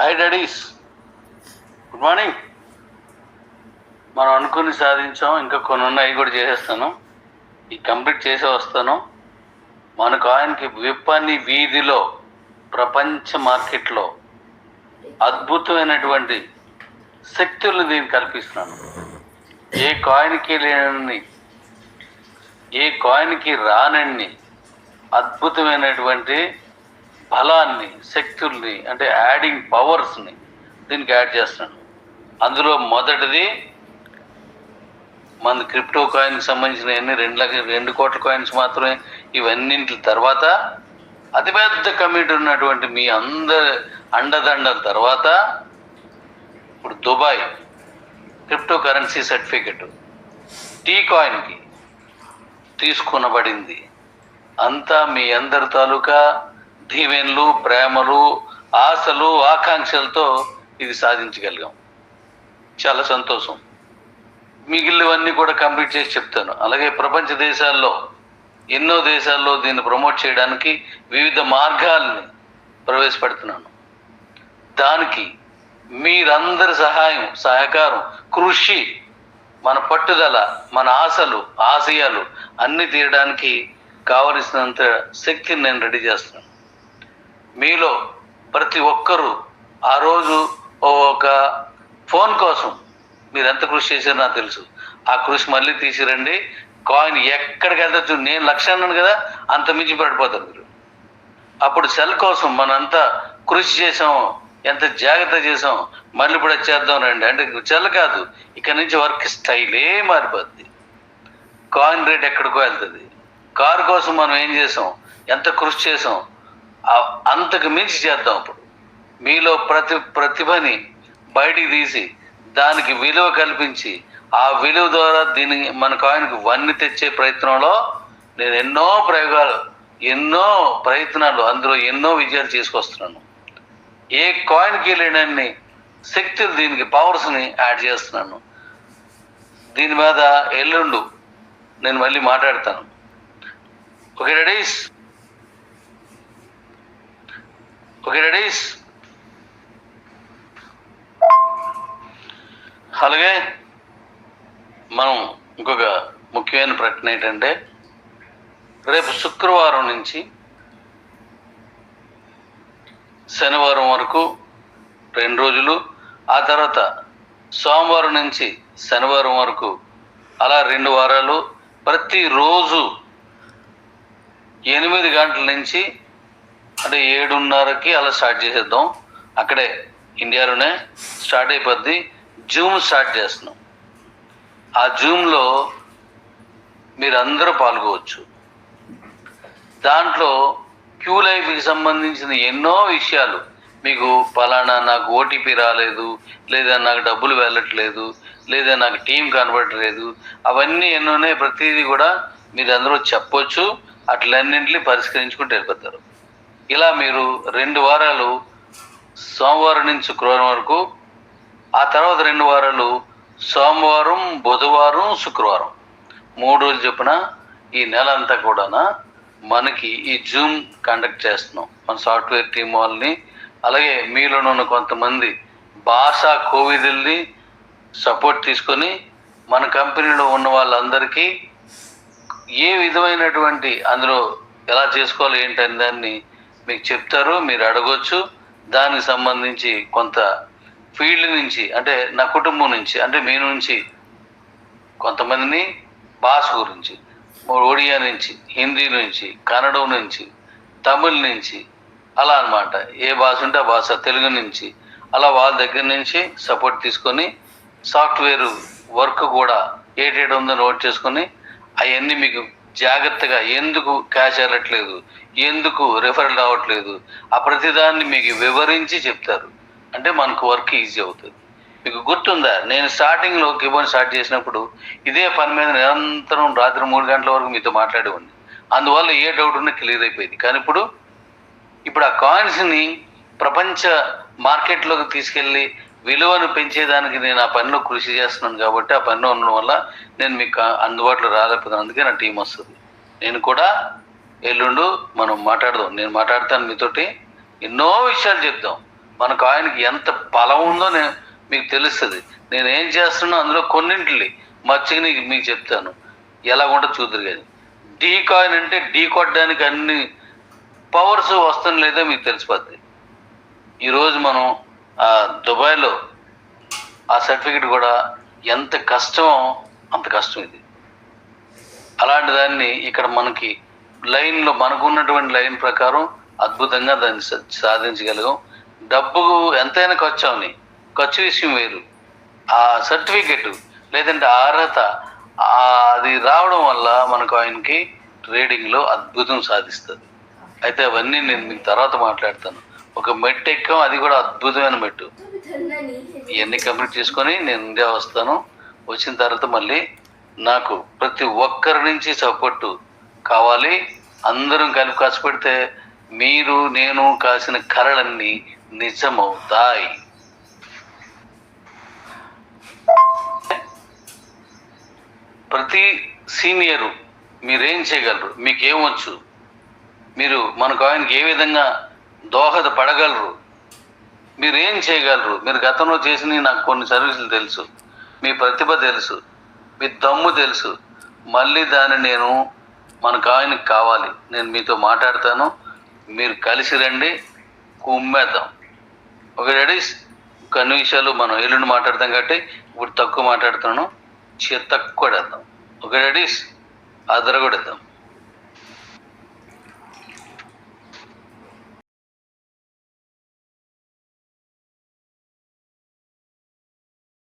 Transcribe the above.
Hi daddy's good morning మనం అనుకుని సాధించాం ఇంకా కొన్ని ఉన్నాయి కూడా చేసేస్తాను. ఈ కంప్లీట్ చేసే వస్తాను. మన కాయిన్కి విప్పని వీధిలో ప్రపంచ మార్కెట్లో అద్భుతమైనటువంటి శక్తులను దీన్ని కల్పిస్తున్నాను. ఏ కాయిన్కి లేనని ఏ కాయిన్కి రానన్ని అద్భుతమైనటువంటి బలాన్ని శక్తుల్ని అంటే యాడింగ్ పవర్స్ని దీనికి యాడ్ చేస్తున్నాను అందులో మొదటిది మన క్రిప్టో కాయిన్కి సంబంధించిన అన్ని రెండు లక్ష రెండు కోట్ల కాయిన్స్ మాత్రమే ఇవన్నింటి తర్వాత అతిపెద్ద కమిటీ ఉన్నటువంటి మీ అందరి అండదండల తర్వాత ఇప్పుడు Dubai crypto currency certificate tea కాయిన్కి తీసుకునబడింది. అంతా మీ అందరి తాలూకా దీవెన్లు ప్రేమలు ఆశలు ఆకాంక్షలతో ఇది సాధించగలిగాం. చాలా సంతోషం. మిగిలినవన్నీ కూడా కంప్లీట్ చేసి చెప్తాను. అలాగే ప్రపంచ దేశాల్లో ఎన్నో దేశాల్లో దీన్ని ప్రమోట్ చేయడానికి వివిధ మార్గాల్ని ప్రవేశపెడుతున్నాను. దానికి మీరందరి సహాయం సహకారం కృషి మన పట్టుదల మన ఆశలు ఆశయాలు అన్ని తీయడానికి కావలసినంత శక్తిని నేను రెడీ చేస్తున్నాను. మీలో ప్రతి ఒక్కరూ ఆ రోజు ఓ ఒక ఫోన్ కోసం మీరు ఎంత కృషి చేశారో నాకు తెలుసు. ఆ కృషి మళ్ళీ తీసిరండి. కాయిన్ ఎక్కడికి వెళ్తా నేను లక్ష అన్నాను కదా అంత మించి పడిపోతారు మీరు. అప్పుడు సెల్ కోసం మనంతా కృషి చేసాం ఎంత జాగ్రత్త చేసాం మళ్ళీ ఇప్పుడు చేద్దాం రండి. అంటే సెల్ కాదు ఇక్కడ నుంచి వర్క్ స్టైలే మారిపోద్ది. కాయిన్ రేట్ ఎక్కడికో వెళ్తుంది. కారు కోసం మనం ఏం చేసాం ఎంత కృషి చేసాం అంతకు మించి చేద్దాం అప్పుడు మీలో ప్రతి ప్రతిభని బయటికి తీసి దానికి విలువ కల్పించి ఆ విలువ ద్వారా దీని మన కాయిన్కి వన్ని తెచ్చే ప్రయత్నంలో నేను ఎన్నో ప్రయోగాలు ఎన్నో ప్రయత్నాలు అందులో ఎన్నో విజయాలు తీసుకొస్తున్నాను. ఏ కాయిన్కి లేనన్ని శక్తులు దీనికి పవర్స్ని యాడ్ చేస్తున్నాను. దీని మీద ఎల్లుండు నేను మళ్ళీ మాట్లాడతాను. Okay Redis? ఓకే రెడీస్ అలాగే మనం ఇంకొక ముఖ్యమైన ప్రకటన ఏంటంటే రేపు శుక్రవారం నుంచి శనివారం వరకు రెండు రోజులు ఆ తర్వాత సోమవారం నుంచి శనివారం వరకు అలా రెండు వారాలు ప్రతిరోజు ఎనిమిది గంటల నుంచి అంటే ఏడున్నరకి అలా స్టార్ట్ చేసేద్దాం. అక్కడే ఇండియాలోనే స్టార్ట్ అయిపోద్ది. జూమ్ స్టార్ట్ చేస్తున్నాం. ఆ జూమ్లో మీరు అందరూ పాల్గొవచ్చు. దాంట్లో క్యూ లైఫ్కి సంబంధించిన ఎన్నో విషయాలు. మీకు పలానా నాకు ఓటీపీ రాలేదు లేదా నాకు డబ్బులు వెళ్ళట్లేదు లేదా నాకు టీం కనబడట్లేదు అవన్నీ ఎన్నోనే ప్రతిదీ కూడా మీరు అందరూ చెప్పొచ్చు. అట్లన్నింటినీ పరిష్కరించుకుంటూ వెళ్ళిపోతారు. ఇలా మీరు రెండు వారాలు సోమవారం నుంచి శుక్రవారం వరకు ఆ తర్వాత రెండు వారాలు సోమవారం బుధవారం శుక్రవారం. మూడు రోజులు చొప్పున ఈ నెల అంతా కూడా మనకి ఈ జూమ్ కండక్ట్ చేస్తున్నాం. మన సాఫ్ట్వేర్ టీం వాళ్ళని అలాగే మీలోనున్న కొంతమంది భాషా కోవిధుల్ని సపోర్ట్ తీసుకొని మన కంపెనీలో ఉన్న వాళ్ళందరికీ ఏ విధమైనటువంటి అందులో ఎలా చేసుకోవాలి ఏంటని దాన్ని మీకు చెప్తారు మీరు అడగొచ్చు. దానికి సంబంధించి కొంత ఫీల్డ్ నుంచి అంటే నా కుటుంబం నుంచి అంటే మీ నుంచి కొంతమందిని భాష గురించి ఒడియా నుంచి హిందీ నుంచి కన్నడం నుంచి తమిళ్ నుంచి అలా అన్నమాట. ఏ భాష ఉంటే ఆ భాష తెలుగు నుంచి అలా వాళ్ళ దగ్గర నుంచి సపోర్ట్ తీసుకొని సాఫ్ట్వేర్ వర్క్ కూడా ఏటేటి ఉందో నోట్ చేసుకొని అవన్నీ మీకు జాగ్రత్తగా ఎందుకు క్యాష్ అవ్వట్లేదు ఎందుకు రిఫరల్ అవ్వట్లేదు ఆ ప్రతిదాన్ని మీకు వివరించి చెప్తారు. అంటే మనకు వర్క్ ఈజీ అవుతుంది. మీకు గుర్తుందా? నేను స్టార్టింగ్లో కిబోర్డ్ స్టార్ట్ చేసినప్పుడు ఇదే పని మీద నిరంతరం రాత్రి మూడు గంటల వరకు మీతో మాట్లాడేవాడిని. అందువల్ల ఏ డౌట్ ఉన్నా క్లియర్ అయిపోయింది. కానీ ఇప్పుడు ఇప్పుడు ఆ కాయిన్స్ని ప్రపంచ మార్కెట్లోకి తీసుకెళ్ళి విలువను పెంచేదానికి నేను ఆ పనిలో కృషి చేస్తున్నాను కాబట్టి ఆ పనిలో ఉండడం వల్ల నేను మీకు అందుబాటులో రాలేకపోతున్నాను. అందుకే నా టీం వస్తుంది. నేను కూడా ఎల్లుండు మనం మాట్లాడదాం. నేను మాట్లాడతాను మీతోటి. ఎన్నో విషయాలు చెప్దాం. మన కాయిన్కి ఎంత బలం ఉందో నేను మీకు తెలుస్తుంది. నేను ఏం చేస్తున్నా అందులో కొన్నింటిని మర్చిగా నీకు మీకు చెప్తాను. ఎలాగుంటో చూద్దరు కానీ. డీ కాయిన్ అంటే డీ కొట్టడానికి అన్ని పవర్స్ వస్తాను లేదో మీకు తెలిసిపోద్ది. ఈరోజు మనం దుబాయ్లో ఆ సర్టిఫికెట్ కూడా ఎంత కష్టమో అంత కష్టం ఇది. అలాంటి దాన్ని ఇక్కడ మనకి లైన్లో మనకు ఉన్నటువంటి లైన్ ప్రకారం అద్భుతంగా దాన్ని సాధించగలగం సాధించగలిగాం. డబ్బు ఎంతైనా ఖర్చు అవని ఖర్చు విషయం వేరు. ఆ సర్టిఫికెట్ లేదంటే అర్హత అది రావడం వల్ల మనకు ఆయనకి ట్రేడింగ్లో అద్భుతం సాధిస్తుంది. అయితే అవన్నీ నేను మీకు తర్వాత మాట్లాడతాను. ఒక మెట్ ఎక్కాం అది కూడా అద్భుతమైన మెట్టు. ఇవన్నీ కంప్లీట్ చేసుకొని నేను ఇండియా వస్తాను. వచ్చిన తర్వాత మళ్ళీ నాకు ప్రతి ఒక్కరి నుంచి సపోర్టు కావాలి. అందరం కలిపి కష్టపెడితే మీరు నేను కాసిన కరలన్నీ నిజమవుతాయి. ప్రతి సీనియరు మీరేం చేయగలరు? మీకేమొచ్చు మీరు మన ఆయనకి ఏ విధంగా దోహదపడగలరు మీరు ఏం చేయగలరు? మీరు గతంలో చేసిన నాకు కొన్ని సర్వీసులు తెలుసు. మీ ప్రతిభ తెలుసు. మీ దమ్ము తెలుసు. మళ్ళీ దాన్ని నేను మనకు ఆయనకి కావాలి. నేను మీతో మాట్లాడతాను. మీరు కలిసి రండి. కుమ్మేద్దాం. ఒక రెడీస్ కొన్ని విషయాలు మనం ఎల్లుండి మాట్లాడతాం కాబట్టి ఇప్పుడు తక్కువ మాట్లాడుతున్నాను. చే తక్కువ వేద్దాం ఒక రెడీస్ అదర కూడా ఇద్దాం